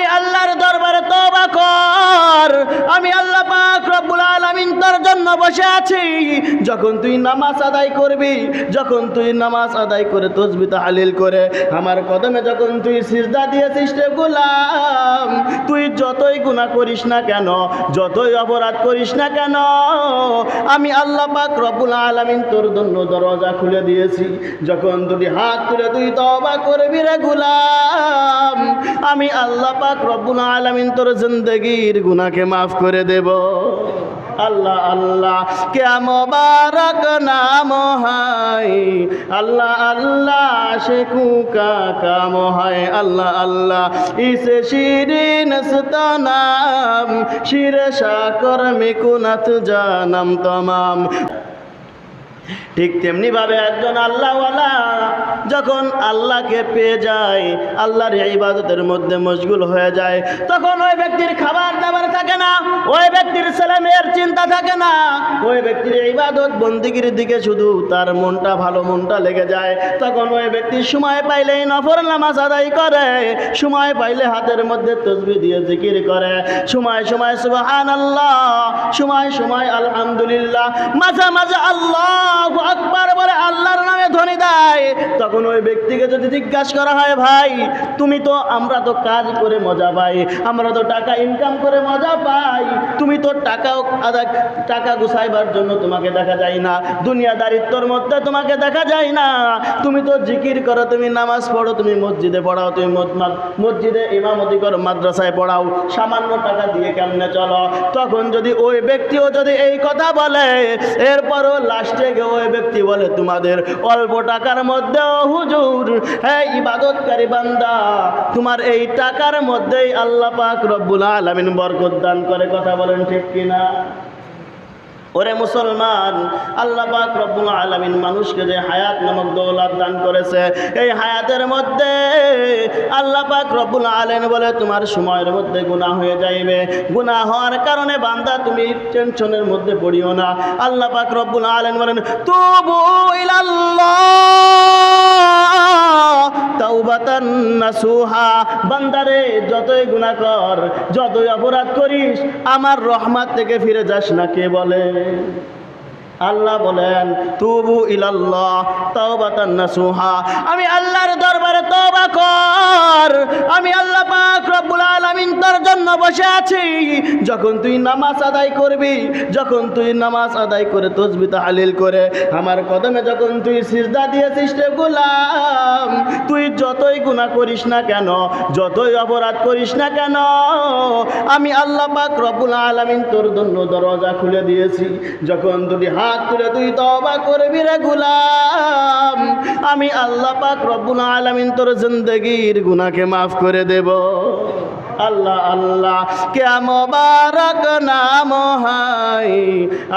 আমি আল্লাহর বসে আছি, যখন তুই নামাজ আদায় করবি, যখন তুই নামাজ আদায় করে তসবি তাহলিল করে, আমার কদমে যখন তুই সিজদা দিয়েছিস রে গোলাম, তুই যতই গুনাহ করিস না কেন, যতই অপরাধ করিস না কেন, আমি আল্লাহ পাক রব্বুল আলামিন তোর জন্য দরজা খুলে দিয়েছি। যখন তুই হাত তুলে তুই তওবা করবি রে গোলাম, আমি আল্লাহ পাক রব্বুল আলামিন তোর জিন্দগির গুনাহকে মাফ করে দেব। আল্লাহ আল্লাহ। কে মোবারক নাম হাই আল্লাহ আল্লাহ, সে কুকা কাম হাই আল্লাহ আল্লাহ, ইসে শিরিন সুতনাম শির সাকর মেকুনাথ জানাম তমাম। ঠিক তেমনি ভাবে একজন আল্লাহওয়ালা যখন আল্লাহকে পেয়ে যায়, আল্লাহর ইবাদতের মধ্যে মশগুল হয়ে যায়, তখন ওই ব্যক্তির খাবার দাবার থাকে না, ওই ব্যক্তির ছেলে মেয়ের চিন্তা থাকে না, ওই ব্যক্তির ইবাদত বন্দিগির দিকে শুধু তার মনটা ভালো মনটা লেগে যায়। তখন ওই ব্যক্তি সময় পাইলেই নফর নামাজ আদায় করে, সময় পাইলে হাতের মধ্যে তসবি দিয়ে জিকির করে। সময় সময় সুবহান আল্লাহ সময় সময়, আলহামদুলিল্লাহ, মাঝে মাঝে আল্লাহ আকবার বলে আল্লাহর নামে ধ্বনি দেয়, তখন ওই ব্যক্তিকে যদি জিজ্ঞাসা করা হয়, ভাই, তুমি তো, আমরা তো কাজ করে মজা পাই, আমরা তো টাকা ইনকাম করে মজা পাই, তুমি তো টাকা আদা টাকা গুছাইবার জন্য তোমাকে দেখা যায় না দুনিয়াদারিত্বর মধ্যে তোমাকে দেখা যায় না, তুমি তো জিকির করো, তুমি নামাজ পড়ো, তুমি মসজিদে পড়াও, তুমি মসজিদে ইমামতি করো, মাদ্রাসায় পড়াও, সামান্য টাকা দিয়ে কেমনে চলো? তখন যদি ওই ব্যক্তিও যদি এই কথা বলে, এরপরও লাস্টে গিয়ে ওই ব্যক্তি বলে, তোমাদের অল্প টাকার মধ্যেও হুজুর হ্যাঁ ইবাদতকারী বান্দা, তোমার এই টাকার মধ্যেই আল্লাহ পাক রব্বুল আলামিন বরকত দান করে। কথা বলেন ঠিক কিনা? ওরে মুসলমান, আল্লাহ পাক রব্বুল আলামিন মানুষকে যে হায়াত নামক দৌলত দান করেছে, এই হায়াতের মধ্যে পাক রব্বুল আলামিন বলে, তোমার সময়ের মধ্যে গুনাহ হয়ে যাইবে। গুনাহ হওয়ার কারণে বান্দা তুমি টেনশনের মধ্যে পড়িও না। আল্লাহ পাক রব্বুল আলামিন বলেন, তুবু তাওবাতান নাসুহা। বান্দারে, যতই গুনাহ কর, যতই অপরাধ করিস, আমার রহমত থেকে ফিরে যাস না কে বলে? আল্লাহ বলেন, তুবু ইলাল্লাহ, তাওবাতান নাসুহা। আমি আল্লাহর দরবারে তওবা কর। আমি আল্লাহ পাক রব্বুল আলামিন তোর জন্য বসে আছি, যখন তুই নামাজ আদায় করবি, যখন তুই নামাজ আদায় করে তসবি তাহলিল করে, আমার কদমে যখন তুই সিজদা দিয়েছিস রে গোলাম, তুই যতই গুনাহ করিস না কেন, যতই অপরাধ করিস না কেন, আমি আল্লাহ পাক রব্বুল আলামিন তোর জন্য দরজা খুলে দিয়েছি। যখন তুই হাত তুলে তুই তওবা করবি রে গোলাম, আমি আল্লাহ পাক রব্বুল আলামিন তোর জিন্দগির গুনাহকে মাফ করে দেব। আল্লাহ আল্লাহ। কে মোবারক নাম হাই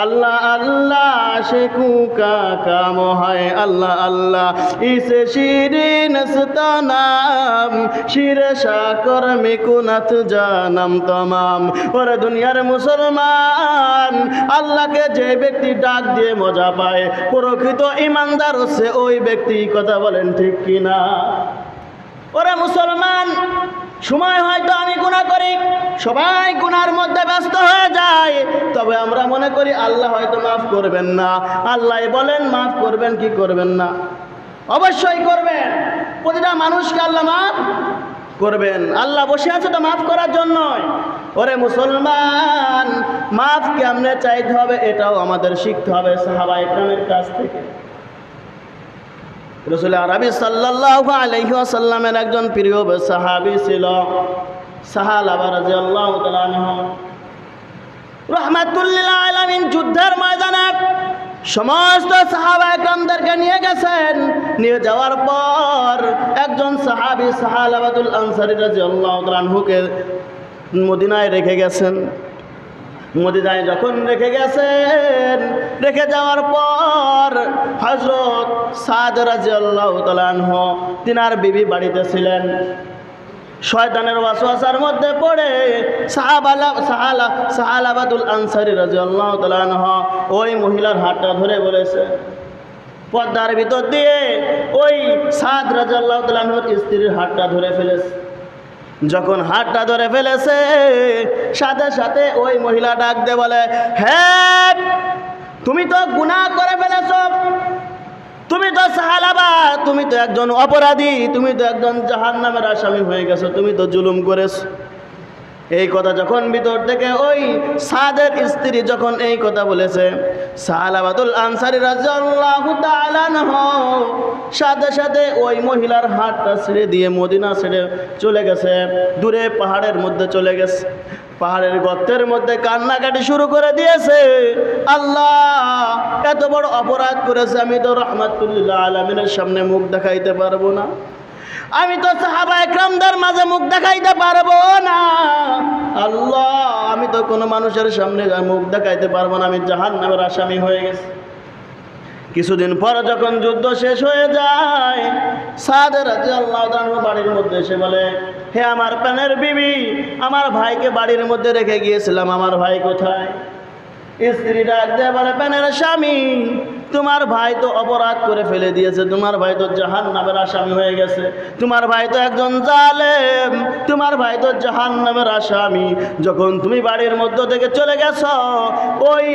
আল্লাহ আল্লাহ, সে কুকা কাম হায়। আল্লাহ আল্লাহ, ইস শিরিন সুতনাম শির সাকর মিকুনাথ জানাম তমাম। ওরে দুনিয়ার মুসলমান, আল্লাহকে যে ব্যক্তি ডাক দিয়ে মজা পায়, প্রকৃত ইমানদার হচ্ছে ওই ব্যক্তি। কথা বলেন ঠিক কিনা? ওরে মুসলমান সময় হয়তো আমি গুণা করি, সবাই গুনার মধ্যে ব্যস্ত হয়ে যায়, তবে আমরা মনে করি আল্লাহ হয়তো মাফ করবেন না। আল্লাহ বলেন, মাফ করবেন, কি করবেন না? অবশ্যই করবেন। প্রতিটা মানুষকে আল্লাহ মাফ করবেন। আল্লাহ বসে আছে তো মাফ করার জন্য ওরে মুসলমান, মাফ কেমনে চাইতে হবে এটাও আমাদের শিখতে হবে সাহাবা একরামের কাছ থেকে। রসুল আরবি সাল্লাহ আলহি আসাল্লামের একজন প্রিয় সাহাবি ছিল যুদ্ধের ময়দানে সমস্ত সাহাবা নিয়ে গেছেন। নিয়ে যাওয়ার পর একজন সাহাবি সাহাল আবাদুল আনসারি রাজি আল্লাহ মদিনায় রেখে গেছেন। মদিনায় যখন রেখে গেছেন, রেখে যাওয়ার পর হজরত সাদ তালানহ তিনার বিবি বাড়িতে ছিলেন। শয়তানের ওয়াসওয়াসার মধ্যে পড়ে সাহাবালা, সাহালা, সাহালাবাদুল আনসারি রাজি আল্লাহ তালানহ ওই মহিলার হাতটা ধরে বলেছে, পর্দার ভিতর দিয়ে ওই সাদ রাজি আল্লাহ তালানহর স্ত্রীর হাতটা ধরে ফেলেছে। যখন হাতটা ধরে ফেলেছে, সাথে সাথে ওই মহিলা ডাক দে বলে হ্যাঁ তুমি তো গুনাহ করে ফেলেছ। তুমি তো সাহালাবা তুমি তো একজন অপরাধী, তুমি তো একজন জাহান নামের আসামি হয়ে গেছো, তুমি তো জুলুম করেছ। এই কথা যখন ভিতর থেকে ওই সাদের স্ত্রী যখন এই কথা বলেছে সাহালাবাদুল আনসারি আনহু, সাথে সাথে ওই মহিলার হাতটা ছেড়ে দিয়ে মদিনা ছেড়ে চলে গেছে, দূরে পাহাড়ের মধ্যে চলে গেছে। পাহাড়ের গর্তের মধ্যে কান্নাকাটি শুরু করে দিয়েছে, আল্লাহ, এত বড় অপরাধ করেছে, আমি তো রহমাতুল্লাহ আলমিনের সামনে মুখ দেখাইতে পারব না। আমি তো সাহাবা একরামদের মাঝে মুখ দেখাইতে পারব না। আল্লাহ, আমি তো কোনো মানুষের সামনে মুখ দেখাইতে পারব না, আমি জাহান নামের আসামি হয়ে গেছি। কিছুদিন পর যখন যুদ্ধ শেষ হয়ে যায় সাদের আল্লাহ বাড়ির মধ্যে এসে বলে, হে আমার প্যানের বিবি, আমার ভাইকে বাড়ির মধ্যে রেখে গিয়েছিলাম, আমার ভাই কোথায়? স্ত্রী ডাক দিয়ে বলে প্যানের স্বামী তোমার ভাই তো অপরাধ করে ফেলে দিয়েছে, তোমার ভাই তো জাহান নামের আসামি হয়ে গেছে, তোমার ভাই তো একজন জালেম, তোমার ভাই তো জাহান নামের আসামি, যখন তুমি বাড়ির মধ্য থেকে চলে গেছ, ওই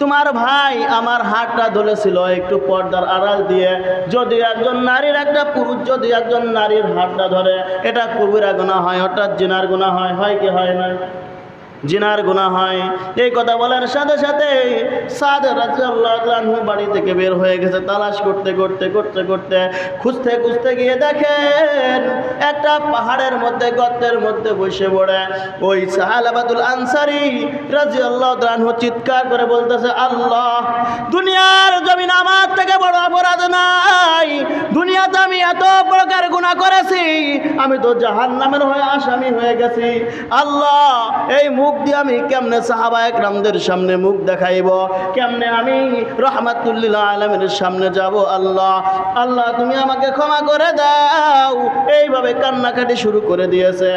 তোমার ভাই আমার হাতটা ধরেছিল একটু পর্দার আড়াল দিয়ে, যদি একজন নারীর একটা পুরুষ, যদি একজন নারীর হাতটা ধরে, এটা কবিরা গোনা হয়, অর্থাৎ জিনার গোনা হয় হয় কি হয় না? জিনার গুণা হয়। এই কথা বলার সাথে সাথে বাড়ি থেকে বের হয়ে গেছে, তালাশ করতে করতে করতে করতে খুঁজতে খুঁজতে গিয়ে দেখেন একটা পাহাড়ের মধ্যে, গর্তের মধ্যে বসে পড়ে। ওই সাহালাবাদুল আনসারি রাজি আল্লাহ চিৎকার করে বলতেছে, আল্লাহ, দুনিয়ার জমিন আমার থেকে বড় অপরাধ নাই। দুনিয়াতে আমি এত প্রকার গুণা করেছি, আমি তো জাহান নামের হয়ে আসামি হয়ে গেছি। আল্লাহ, এই মুখ দিয়ে আমি কেমনে সাহাবা একরামদের সামনে মুখ দেখাইব? কেমনে আমি রহমাতুল্লিল্লাহ আলমের সামনে যাব? আল্লাহ আল্লাহ, তুমি আমাকে ক্ষমা করে দাও। এইভাবে কান্নাকাটি শুরু করে দিয়েছে।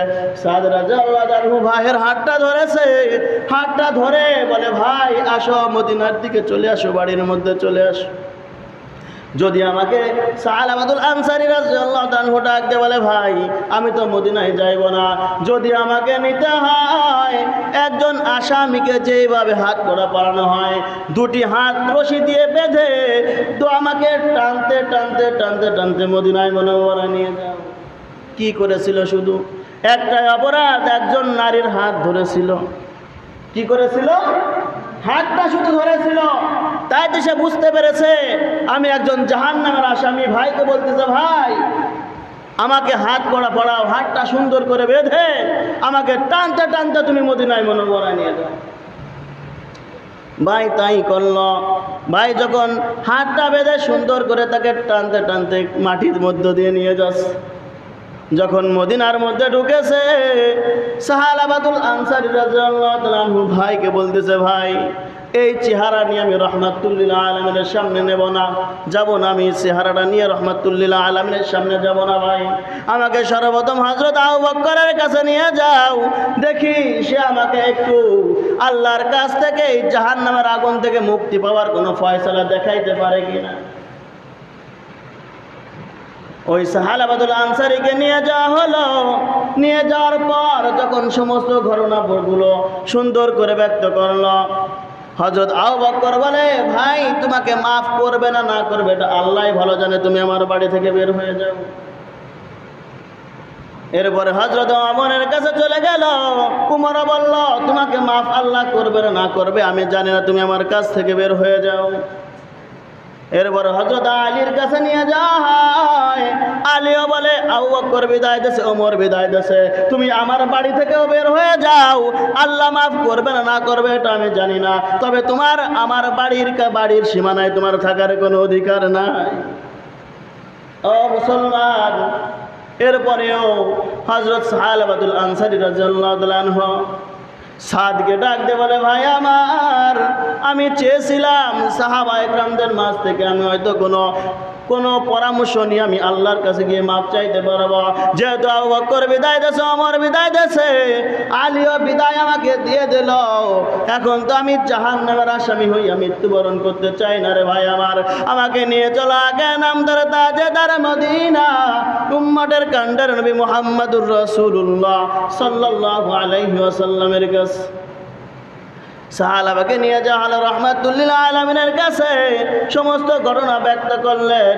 সাদ রাজা ভাইয়ের হাতটা ধরেছে। হাতটা ধরে বলে, ভাই, আসো, মদিনার দিকে চলে আসো, বাড়ির মধ্যে চলে আসো। যদি আমাকে সাহালাবাদুল আনসারি রাজিয়াল্লাহু তাআলা ডাক দিয়ে বলে, ভাই, আমি তো মদিনায় যাইব না। যদি আমাকে নিতে হয়, একজন আসামিকে যেভাবে হাত করা পালানো হয়, দুটি হাত রশি দিয়ে বেঁধে, তো আমাকে টানতে টানতে টানতে টানতে মদিনায় মনে মনোবরা নিয়ে যাও। কি করেছিল শুধু? একটাই অপরাধ, একজন নারীর হাত ধরেছিল। কি করেছিল? হাতটা শুধু ধরেছিল। তাই তো সে বুঝতে পেরেছে, আমি একজন জাহান নামের আসামি, ভাইকে বলতেছে, ভাই, আমাকে হাত পড়া পড়াও, হাতটা সুন্দর করে বেঁধে, আমাকে টানতে টানতে তুমি মদিনায় মনোবরা নিয়ে যাও। ভাই তাই করল। ভাই যখন হাতটা বেঁধে সুন্দর করে তাকে টানতে টানতে মাটির মধ্য দিয়ে নিয়ে যাচ্ছে যখন মদিনার মধ্যে ঢুকেছে সাহালাবাদুল আনসারি আনহু ভাইকে বলতেছে, ভাই, এই চেহারা নিয়ে আমি রহমাতুল্লিল্লাহ আলমিনের সামনে নেব না। যাব না আমি চেহারাটা নিয়ে রহমাতুল্লিল্লাহ আলমিনের সামনে যাব না, ভাই। আমাকে সর্বপ্রথম হজরত আবু বক্করের কাছে নিয়ে যাও। দেখি সে আমাকে একটু আল্লাহর কাছ থেকে এই জাহান নামের আগুন থেকে মুক্তি পাওয়ার কোনো ফয়সলা দেখাইতে পারে কিনা? ওই সাহালাবাদুল আনসারিকে নিয়ে যাওয়া হলো। নিয়ে যাওয়ার পর যখন সমস্ত ঘটনাগুলো সুন্দর করে ব্যক্ত করল হজরত আউ বক্কর বলে, ভাই, তোমাকে মাফ করবে না না করবে, এটা আল্লাহ ভালো জানে, তুমি আমার বাড়ি থেকে বের হয়ে যাও। এরপরে হজরত অমরের কাছে চলে গেল। কুমার বলল, তোমাকে মাফ আল্লাহ করবে না করবে, আমি জানি না তুমি আমার কাছ থেকে বের হয়ে যাও। এরপর হজরত আলীর কাছে নিয়ে হয় আলীও বলে আউ বকর বিদায় দেশে ওমর বিদায় দেশে তুমি আমার বাড়ি থেকেও বের হয়ে যাও। আল্লাহ মাফ করবে না না করবে, এটা আমি জানি না। তবে তোমার, আমার বাড়ির বাড়ির সীমানায় তোমার থাকার কোনো অধিকার নাই। ও মুসলমান, এরপরেও হজরত সাহালাবাদুল আনসারি রাজু সাদকে ডাক দে বলে, ভাই আমার, আমি চেয়েছিলাম সাহাবা একরামদের মাঝ থেকে আমি হয়তো কোনো কোনো পরামর্শ নিয়ে আমি আল্লাহর কাছে গিয়ে মাপ চাইতে পারব। যেহেতু আবু বকর বিদায় দেশে অমর বিদায় দেশে আলিও বিদায় আমাকে দিয়ে দিল। এখন তো আমি জাহান নামের আসামি হইয়া মৃত্যুবরণ করতে চাই না রে ভাই আমার। আমাকে নিয়ে চলো আগে নাম ধরে তাজেদার মদিনা উম্মটের কান্ডার নবী মুহাম্মদুর রসুল্লাহ সাল্লাল্লাহু আলাইহি ওয়াসাল্লামের কাছে। সাহালাবাকে নিয়ে যাওয়া হলো রহমাতুল্লিল আলমিনের কাছে। সমস্ত ঘটনা ব্যক্ত করলেন।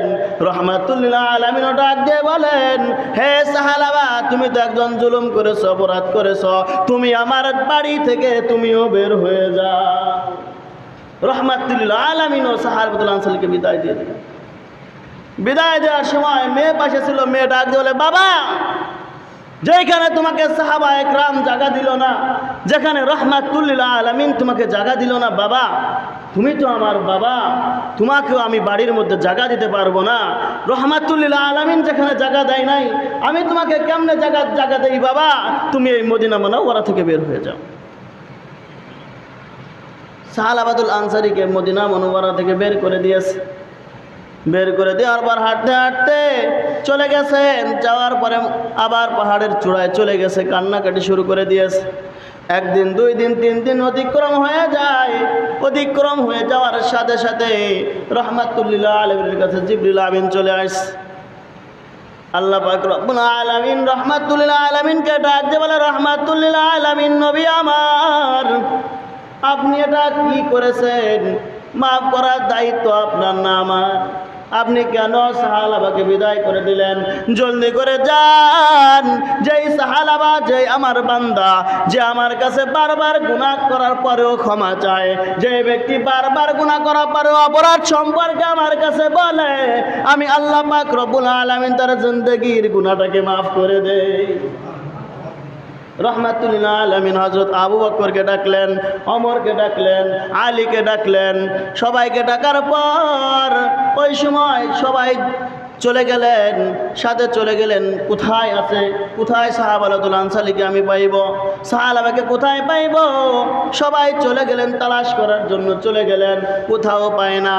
রহমাতুল্লিল আলমিন ডাক দিয়ে বলেন, হে সাহালাবা তুমি তো একজন জুলুম করেছ, অপরাধ করেছ। তুমি আমার বাড়ি থেকে তুমিও বের হয়ে যাও। রহমাতুল্লিল আলমিন ও সাহারবুল আনসালকে বিদায় দিয়ে দিলেন। বিদায় দেওয়ার সময় মেয়ে পাশে ছিল মেয়ে ডাক দিয়ে বলে, বাবা, যেখানে তোমাকে সাহাবা একরাম জায়গা দিল না, যেখানে রহমাতুল্লিল আলমিন তোমাকে জায়গা দিল না, বাবা, তুমি তো আমার বাবা, তোমাকেও আমি বাড়ির মধ্যে জায়গা দিতে পারব না। রহমাতুল্লিল আলমিন যেখানে জায়গা দেয় নাই, আমি তোমাকে কেমনে জায়গা জায়গা দেই, বাবা? তুমি এই মদিনা মানা ওরা থেকে বের হয়ে যাও। সাহাল আবাদুল আনসারিকে মদিনা মনোবরা থেকে বের করে দিয়েছে। বের করে দেওয়ার পর হাঁটতে হাঁটতে চলে গেছেন যাওয়ার পরে আবার পাহাড়ের চূড়ায় চলে গেছে, কান্নাকাটি শুরু করে দিয়েছে। একদিন, দুই দিন, তিন দিন অতিক্রম হয়ে যায়। অতিক্রম হয়ে যাওয়ার সাথে সাথে রহমাতুল্লিল্লাহ আলমের কাছে জিবরিল আমিন চলে আসছে। আল্লাহ বলে নবী আমার, আপনি এটা কি করেছেন? মাফ করার দায়িত্ব আপনার না আমার। আপনি কেন সাহালাবাকে বিদায় করে দিলেন? জলদি করে যান। যেই সাহালাবা যে আমার বান্দা, যে আমার কাছে বারবার গুনাহ করার পরেও ক্ষমা চায়, যে ব্যক্তি বারবার গুনাহ করার পরেও অপরাধ সম্পর্কে আমার কাছে বলে, আমি আল্লাহ পাক রব্বুল আলামিন তার জিন্দগির গুনাহটাকে মাফ করে দেই। রহমাতুল্লাহ আলমিন হজরত আবু বকরকে ডাকলেন অমরকে ডাকলেন, আলীকে ডাকলেন, সবাইকে ডাকার পর ওই সময় সবাই চলে গেলেন, সাথে চলে গেলেন, কোথায় আছে, কোথায় সাহাবালাতুল আনসালিকে আমি পাইব সাহালাবাকে কোথায় পাইব? সবাই চলে গেলেন, তালাশ করার জন্য চলে গেলেন, কোথাও পায় না।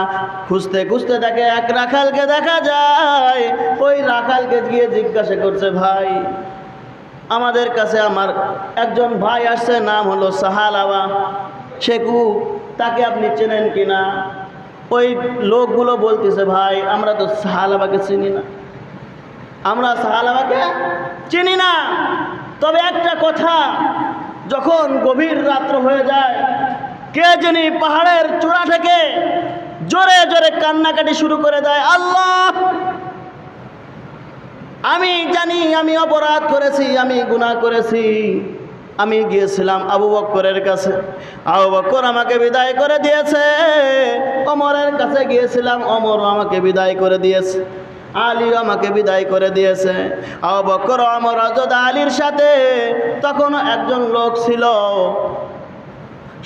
খুঁজতে খুঁজতে দেখে এক রাখালকে দেখা যায়, ওই রাখালকে গিয়ে জিজ্ঞাসা করছে, ভাই আমাদের কাছে আমার একজন ভাই আসছে, নাম হলো সাহালাবা শেখু তাকে আপনি চেনেন কি না ওই লোকগুলো বলতেছে, ভাই, আমরা তো সাহালাবাকে চিনি না। আমরা সাহালাবাকে চিনি না। তবে একটা কথা, যখন গভীর রাত্র হয়ে যায়, কে যিনি পাহাড়ের চূড়া থেকে জোরে জোরে কান্নাকাটি শুরু করে দেয়। আল্লাহ! আমি জানি, আমি অপরাধ করেছি, আমি গুনাহ করেছি। আমি গিয়েছিলাম আবু বক্করের কাছে। আবু বক্কর আমাকে বিদায় করে দিয়েছে। অমরের কাছে গিয়েছিলাম অমরও আমাকে বিদায় করে দিয়েছে। আলী আমাকে বিদায় করে দিয়েছে। আবু বক্কর অমর অজদ আলীর সাথে তখন একজন লোক ছিল।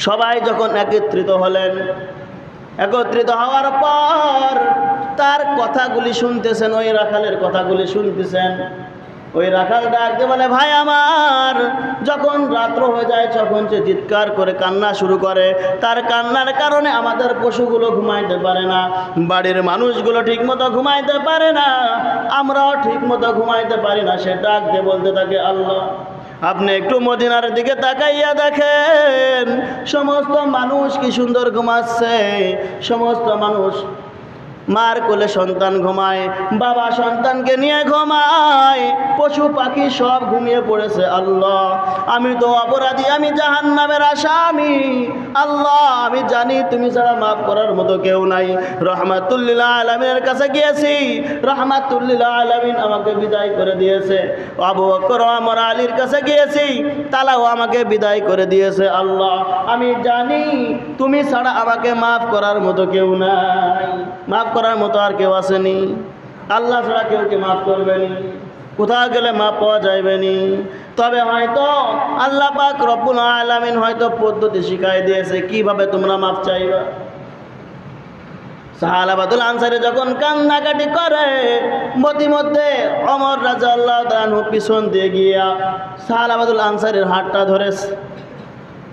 সবাই যখন একত্রিত হলেন, একত্রিত হওয়ার পর তার কথাগুলি শুনতেছেন, ওই রাখালের কথাগুলি শুনতেছেন। ওই রাখাল ডাকতে বলে, ভাই আমার, যখন রাত্র হয়ে যায়, তখন সে চিৎকার করে কান্না শুরু করে, তার কান্নার কারণে আমাদের পশুগুলো ঘুমাইতে পারে না, বাড়ির মানুষগুলো ঠিকমতো ঘুমাইতে পারে না, আমরাও ঠিকমতো ঘুমাইতে পারি না। সে ডাক দিয়ে বলতে থাকে, আল্লাহ, আপনি একটু মদিনার দিকে তাকাইয়া দেখেন, সমস্ত মানুষ কি সুন্দর ঘুমাচ্ছে, সমস্ত মানুষ মার কোলে সন্তান ঘুমায়, বাবা সন্তানকে নিয়ে ঘুমায়, পশু পাখি সব ঘুমিয়ে পড়েছে, আল্লাহ। আমি তো অপরাধী, আমি জাহান নামের আসামি। আল্লাহ, আমি জানি তুমি ছাড়া মাফ করার মতো কেউ নাই। রহমাতুল্লিল্লাহ আলমিনের কাছে গিয়েছি রহমাতুল্লিল্লাহ আলমিন আমাকে বিদায় করে দিয়েছে। আবু বকর আমার আলীর কাছে গিয়েছি, তালাও আমাকে বিদায় করে দিয়েছে, আল্লাহ। আমি জানি তুমি ছাড়া আমাকে মাফ করার মতো কেউ নাই। মাফ করার মতো আর কেউ আসেনি। আল্লাহ ছাড়া কেউ কে মাফ করবেনি? কোথাও গেলে মাপ পাওয়া যাইবেনি তবে হয়তো আল্লাহ পাক রব্বুল আলামিন হয়তো পদ্ধতি শিখাই দিয়েছে, কীভাবে তোমরা মাপ চাইবা। সাহালাবাদুল আনসারি যখন কান্নাকাটি করে, মধ্যে অমর রাজা আল্লাহ পিছন দিয়ে গিয়া সাহালাবাদুল আনসারের হাতটা ধরেছে।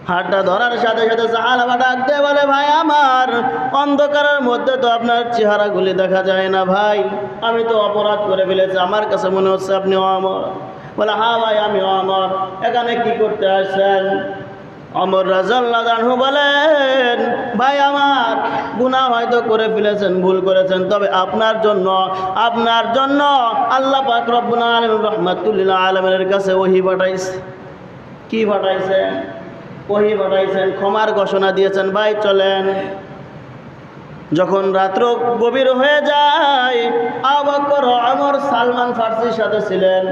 হাতটা ধরার সাথে সাথে সাহালাবা ডাক দিয়ে বলে, ভাই, আমার অন্ধকারের মধ্যে তো আপনার চেহারাগুলি দেখা যায় না ভাই। আমি তো অপরাধ করে ফেলেছি। আমার কাছে মনে হচ্ছে আপনি অমর। বলে হ্যাঁ ভাই, আমি অমর। এখানে কি করতে আসছেন? অমর জানহু বলেন, ভাই, আমার গুনাহ হয়তো করে ফেলেছেন, ভুল করেছেন। তবে আপনার জন্য আপনার জন্য আল্লাহ পাক রব্বুল আলামিন রহমাতুল্লাহ আলমের কাছে ওহি পাঠাইছে। কি পাঠাইছেন ওহি পাঠাইছেন ক্ষমার ঘোষণা দিয়েছেন, ভাই চলেন। যখন রাত্র গভীর হয়ে যায় আবাকর আমর সালমান ফার্সির সাথে ছিলেন।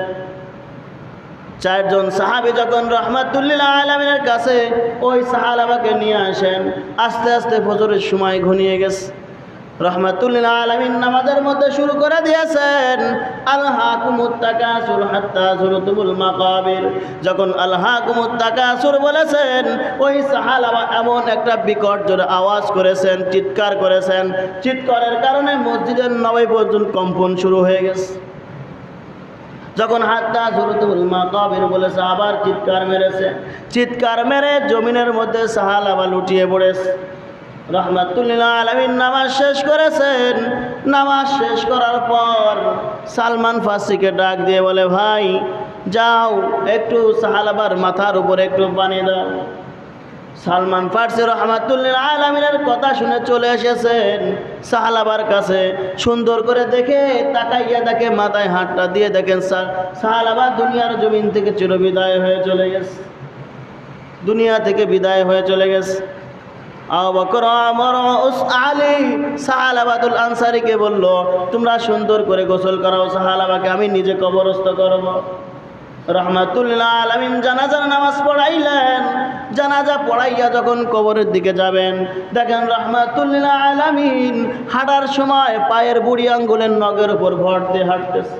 চারজন সাহাবি যখন রহমাতুল্লিল্লাহ আলমিনের কাছে ওই সাহালাবাকে নিয়ে আসেন, আস্তে আস্তে ফজরের সময় ঘনিয়ে গেছে। নামাজের মধ্যে শুরু করে দিয়েছেন হাত্তা যখন বলেছেন, ওই সাহালাবা এমন একটা বিকট জোরে আওয়াজ করেছেন, চিৎকার করেছেন। চিৎকারের কারণে মসজিদের নবাই পর্যন্ত কম্পন শুরু হয়ে গেছে। যখন হাতটা জুরতুল মাকাবির বলেছে, আবার চিৎকার মেরেছে। চিৎকার মেরে জমিনের মধ্যে সাহাল আবার লুটিয়ে পড়েছে। রহমাতুল্লাহ আলমিন নামাজ শেষ করেছেন। নামাজ শেষ করার পর সালমান ফাসিকে ডাক দিয়ে বলে, ভাই, যাও, একটু সাহালাবার মাথার উপরে একটু পানি দাও। সালমান ফার্সি রহমাতুল্লিল আলমিনের কথা শুনে চলে এসেছেন সাহালাবার কাছে। সুন্দর করে দেখে তাকাইয়া দেখে মাথায় হাতটা দিয়ে দেখেন সাহালাবা দুনিয়ার জমিন থেকে চিরবিদায় হয়ে চলে গেছে। দুনিয়া থেকে বিদায় হয়ে চলে গেছে। বলল, তোমরা সুন্দর করে গোসল করাও সাহালাবাকে, আমি নিজে কবরস্থ করব। রহমাতুল্লাহ আলমিন জানাজার নামাজ পড়াইলেন। জানাজা পড়াইয়া যখন কবরের দিকে যাবেন, দেখেন রহমাতুল্লাহ আলমিন হাঁটার সময় পায়ের বুড়ি আঙ্গুলের নগের উপর ভর দিয়ে হাঁটতেছে।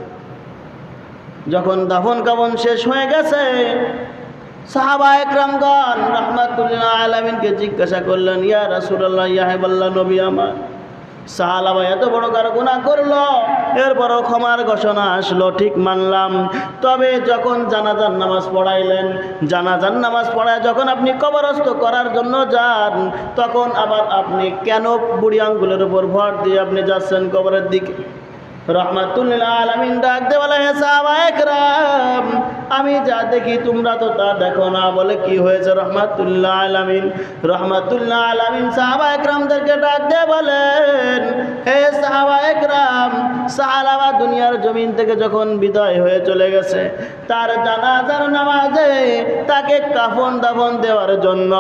যখন দাফন কাবন শেষ হয়ে গেছে জিজ্ঞাসা করলেন সাহালাবা এত বড় ক্ষমার ঘোষণা আসলো, ঠিক মানলাম। তবে যখন জানাজার নামাজ পড়াইলেন, জানাজার নামাজ পড়ায় যখন আপনি কবরস্থ করার জন্য যান, তখন আবার আপনি কেন বুড়ি আঙ্গুলের উপর ভর দিয়ে আপনি যাচ্ছেন কবরের দিকে? আমি যা দেখি তোমরা তো তা দেখো না। বলে, কি হয়েছে রহমাতুল্লাহ আলমিন? রহমাতুল্লাহ আলমিন সাহাবা একরামদেরকে ডাক বলেন, হে সাহাবা একরাম সাহালাবা দুনিয়ার জমিন থেকে যখন বিদায় হয়ে চলে গেছে, তার জানাজার নামাজে তাকে কাফন দাফন দেওয়ার জন্য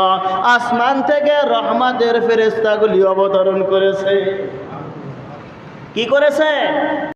আসমান থেকে রহমাতের ফেরেস্তাগুলি অবতরণ করেছে। কি করেছে?